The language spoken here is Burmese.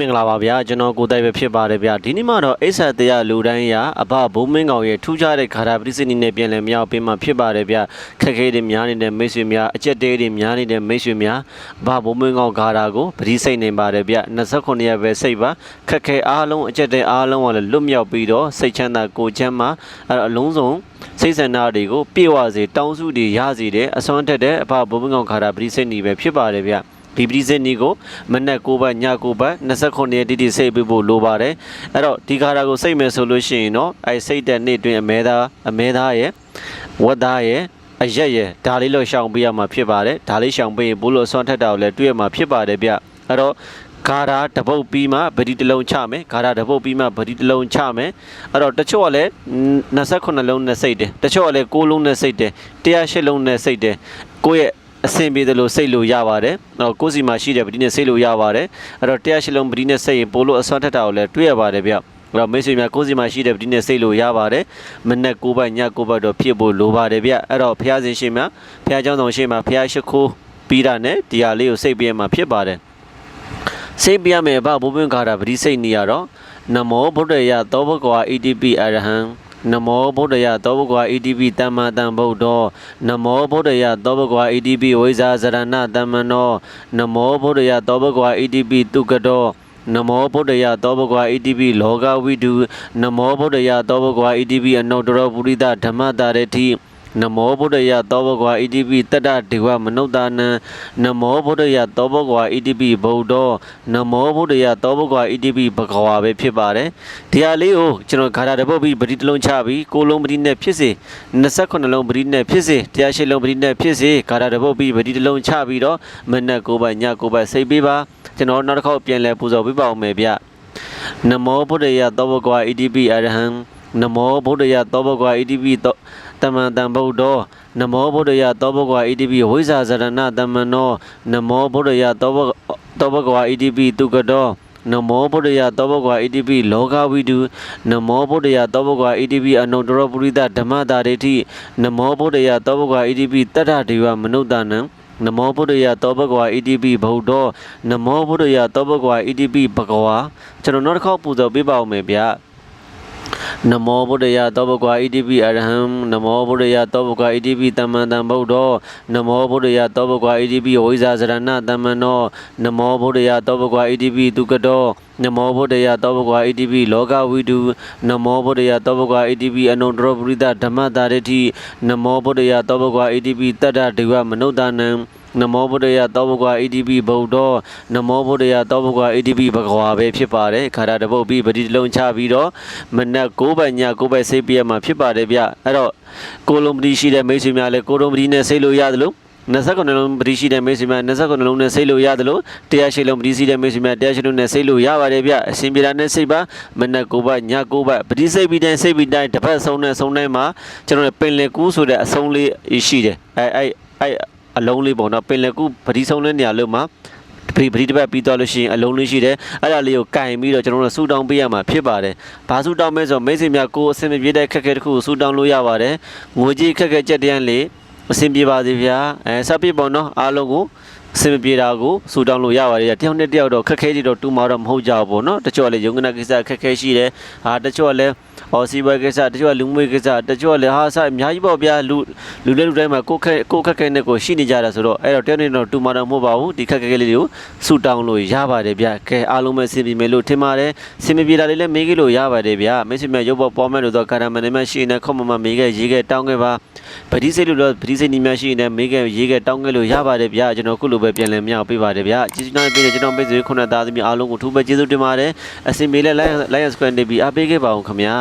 မင်္ဂလာပါဗျာကျွန်တော်ကိုတိုင်ပဲဖြစ်ပါတယ်ဗျာဒီနေ့မှတော့အိဆာတရားလူတိုင်းရအဘဘိုးမင်းကောင်ရဲ့ထူးခြားတဲ့ခါရာပရိစနီနဲ့ပြန်လည်မြောက်ပေးမှဖြစ်ပါတယ်ဗျာခက်ခဲတွေများနေတဲ့မိတ်ဆွေများအကြက်တဲတွေများနေတဲ့မိတ်ဆွေများအဘဘိုးမင်းကောင်ခါရာကိုပရိစိတ်နေပါတယ်ဗျာ29ရက်ပဲစိတ်ပါခက်ခဲအားလုံးအကြက်တဲအားလုံးကလည်းလွတ်မြောက်ပြီးတော့စိတ်ချမ်းသာကိုယ်ချမ်းသာအဲ့တော့အလုံးစုံစိတ်ဆန္ဒတွေကိုပြေဝစေတောင်းစုတွေရစေတဲ့အစွမ်းတက်တဲ့အဘဘိုးမင်းကောင်ခါရာပရိစိတ်နေပဲဖြစ်ပါတယ်ဗျာ ဒီပရိစက်နီကိုမနက်9ဘတ်ည9ဘတ်29ရက်တိတိစိတ်ပေးဖို့လိုပါတယ်အဲ့တော့ဒီခါရာကိုစိတ်မယ်ဆိုလို့ရှိရင်တော့အဲစိတ်တဲ့နေ့တွင်အမဲသားအမဲသားရဲ့ဝတ်သားရဲ့အရက်ရဲ့ဒါလေးလို့ရှောင်ပေးရမှာဖြစ်ပါတယ်ဒါလေးရှောင်ပေးရင်ဘိုးလို့ဆွမ်းထက်တာကိုလည်းတွေ့ရမှာဖြစ်ပါတယ်ဗျအဲ့တော့ဂါရာတပုတ်ပြီးမှဗတိတစ်လုံးချမယ်ဂါရာတပုတ်ပြီးမှဗတိတစ်လုံးချမယ်အဲ့တော့တချို့ကလည်း28လုံးနဲ့စိတ်တယ်တချို့ကလည်း6လုံးနဲ့စိတ်တယ်108လုံးနဲ့စိတ်တယ်ကိုယ့်ရဲ့ အဆင်ပြေတယ်လို့စိတ်လို့ရပါတယ်။တော့ကိုယ်စီမှာရှိတဲ့ပတိနဲ့စိတ်လို့ရပါတယ်။အဲ့တော့တရားရှိလုံးပတိနဲ့စိတ်ရင်ပိုလို့အစွမ်းထက်တာကိုလည်းတွေ့ရပါတယ်ဗျ။အဲ့တော့မိတ်ဆွေများကိုယ်စီမှာရှိတဲ့ပတိနဲ့စိတ်လို့ရပါတယ်။မနေ့9ဘက်ည9ဘက်တော့ဖြစ်ဖို့လိုပါတယ်ဗျ။အဲ့တော့ဖះရှင်ရှိမှာဖះเจ้าဆောင်ရှိမှာဖះရှိခိုးပြီးတာနဲ့ဒီဟာလေးကိုစိတ်ပြဲမှာဖြစ်ပါတယ်။စိတ်ပြမယ်ဗဘုဘင်းကာတာပတိစိတ်နေရတော့နမောဗုဒ္ဓယသောဘဂဝါ ATP အရဟံ နမောဗုဒ္ဓယသောဘဂဝါ ATP တမ္မာတံဗုဒ္ဓောနမောဗုဒ္ဓယသောဘဂဝါ ATP ဝိဇာဇရဏတမ္မနောနမောဗုဒ္ဓယသောဘဂဝါ ATP တုကတောနမောဗုဒ္ဓယသောဘဂဝါ ATP လောကဝိတုနမောဗုဒ္ဓယသောဘဂဝါ ATP အနုတ္တရောပုရိသဓမ္မတာရတိ နမောဗုဒ္ဓယသောဘဂဝါ ATP တတ္တဒေဝမနုဿာနံနမောဗုဒ္ဓယသောဘဂဝါ ATP ဗုဒ္ဓောနမောဗုဒ္ဓယသောဘဂဝါ ATP ဘဂဝါပဲဖြစ်ပါတယ်ဒီဟာလေးကိုကျွန်တော်ဂါထာတစ်ပုတ်ပြီးပတိတစ်လုံးချပြီးကိုလုံးပတိနဲ့ဖြစ်စေ28လုံးပတိနဲ့ဖြစ်စေတရားရှိလုံးပတိနဲ့ဖြစ်စေဂါထာတစ်ပုတ်ပြီးပတိတစ်လုံးချပြီးတော့မနက်9ဘက်ည9ဘက်စိတ်ပေးပါကျွန်တော်နောက်တစ်ခေါက်ပြန်လဲပူဇော်ပေးပါအောင်မယ်ဗျနမောဗုဒ္ဓယသောဘဂဝါ ATP အရဟံ နမောဗုဒ္ဓယသောဘဂဝါ ATP သောတမန်တံဗုဒ္ဓောနမောဗုဒ္ဓယသောဘဂဝါ ATP ဝိဇာဇရဏတမ္မနောနမောဗုဒ္ဓယသောဘသောဘဂဝါ ATP တုကတောနမောဗုဒ္ဓယသောဘဂဝါ ATP လောကဝိတုနမောဗုဒ္ဓယသောဘဂဝါ ATP အနုတ္တရပုရိသဓမ္မတာဒိဋ္ဌိနမောဗုဒ္ဓယသောဘဂဝါ ATP တတ္ထဒေဝမနုဿာနံနမောဗုဒ္ဓယသောဘဂဝါ ATP ဗုဒ္ဓောနမောဗုဒ္ဓယသောဘဂဝါ ATP ဘဂဝါကျွန်တော်နောက်တစ်ခေါက်ပူဇော်ပေးပါဦးမယ်ဗျာ နမောဗုဒ္ဓယသောဘဂဝါ ETP အရဟံနမောဗုဒ္ဓယသောဘဂဝါ ETP တမ္မန္တံဗုဒ္ဓောနမောဗုဒ္ဓယသောဘဂဝါ ETP ဝိဇာဇရဏတမ္မနောနမောဗုဒ္ဓယသောဘဂဝါ ETP တုကတောနမောဗုဒ္ဓယသောဘဂဝါ ETP လောကဝိတုနမောဗုဒ္ဓယသောဘဂဝါ ETP အနုတ္တရပရိသဓမ္မတာရတိနမောဗုဒ္ဓယသောဘဂဝါ ETP တတ္တဒေဝမနုဿာနံ နမောဗုဒ္ဓယသောဘဂဝါ ATP ဗုဒ္ဓောနမောဗုဒ္ဓယသောဘဂဝါ ATP ဘဂဝါပဲဖြစ်ပါတယ်ခါရတပုတ်ပြီးပတိတစ်လုံးချပြီးတော့မနက်9ဘက်ည9ဘက်စိတ်ပြရမှာဖြစ်ပါတယ်ဗျအဲ့တော့ကိုလုံးပတိရှိတဲ့မိတ်ဆွေများလည်းကိုလုံးပတိနဲ့စိတ်လို့ရတယ်လို့29လုံးပတိရှိတဲ့မိတ်ဆွေများ29လုံးနဲ့စိတ်လို့ရတယ်လို့တရားရှိလုံးပတိရှိတဲ့မိတ်ဆွေများတရားရှိလုံးနဲ့စိတ်လို့ရပါတယ်ဗျအရှင်ပြေတာနဲ့စိတ်ပါမနက်9ဘက်ည9ဘက်ပတိစိတ်ပြီးတိုင်းစိတ်ပြီးတိုင်းတစ်ပတ်ဆုံးနဲ့ဆုံးတိုင်းမှာကျွန်တော်တို့ပင်လယ်ကူးဆိုတဲ့အဆုံးလေးရှိတယ်အဲအဲအဲ အလုံးလေးပေါ့နော်ပင်လယ်ကူပတိဆုံးတဲ့နေရာလို့မှာပရိပရိတစ်ပတ်ပြီးတော့လို့ရှိရင်အလုံးလေးရှိတယ်အဲ့ဒါလေးကိုကင်ပြီးတော့ကျွန်တော်တို့ဆူတောင်းပေးရမှာဖြစ်ပါတယ်ဘာဆူတောင်းမဲဆိုမိတ်ဆွေများကိုယ်အဆင်မပြေတဲ့ခက်ခဲတစ်ခုကိုဆူတောင်းလို့ရပါတယ်ငွေကြီးခက်ခဲကြက်တန်းလေးအဆင်ပြေပါစေဗျာအဲဆက်ပြပေါ့နော်အားလုံးကိုအဆင်မပြေတာကိုဆူတောင်းလို့ရပါတယ်တယောက်နဲ့တယောက်တော့ခက်ခဲကြည့်တော့တူမာတော့မဟုတ်ကြဘူးပေါ့နော်တချို့ကလည်းယုံကနာကိစ္စခက်ခဲရှိတယ်ဟာတချို့ကလည်း အော်စီဘွဲကိစ္စတချို့ကလူမှုကိစ္စတချို့ကလည်းဟာဆအများကြီးပေါ့ဗျာလူလူလဲလူတိုင်းမှာကိုယ်ခက်ကိုယ်ခက်ခဲနဲ့ကိုရှိနေကြတာဆိုတော့အဲ့တော့တယောက်နဲ့တော့တူမာတော့မဟုတ်ပါဘူးဒီခက်ခဲလေးတွေကိုဆူတောင်းလို့ရပါတယ်ဗျကဲအားလုံးပဲစင်ပြေမယ်လို့ထင်ပါတယ်စင်မပြေတာလေးလည်းမေးကြလို့ရပါတယ်ဗျမင်းစင်မြရုပ်ပေါ်ပေါ်မဲ့လို့တော့ကာရမန်နေမရှိနေခေါမမမေးခဲ့ရေးခဲ့တောင်းခဲ့ပါပတိစိတ်လို့တော့ပတိစိတ်နီများရှိနေမေးခဲ့ရေးခဲ့တောင်းခဲ့လို့ရပါတယ်ဗျကျွန်တော်ခုလိုပဲပြန်လည်မြောက်ပေးပါတယ်ဗျကျေးဇူးတင်ပေးတဲ့ကျွန်တော်မိတ်ဆွေခုနသားသမီးအားလုံးကိုထူးပဲကျေးဇူးတင်ပါတယ်အစင်ပြေလဲ Lion Square နေပြီးအားပေးခဲ့ပါအောင်ခင်ဗျာ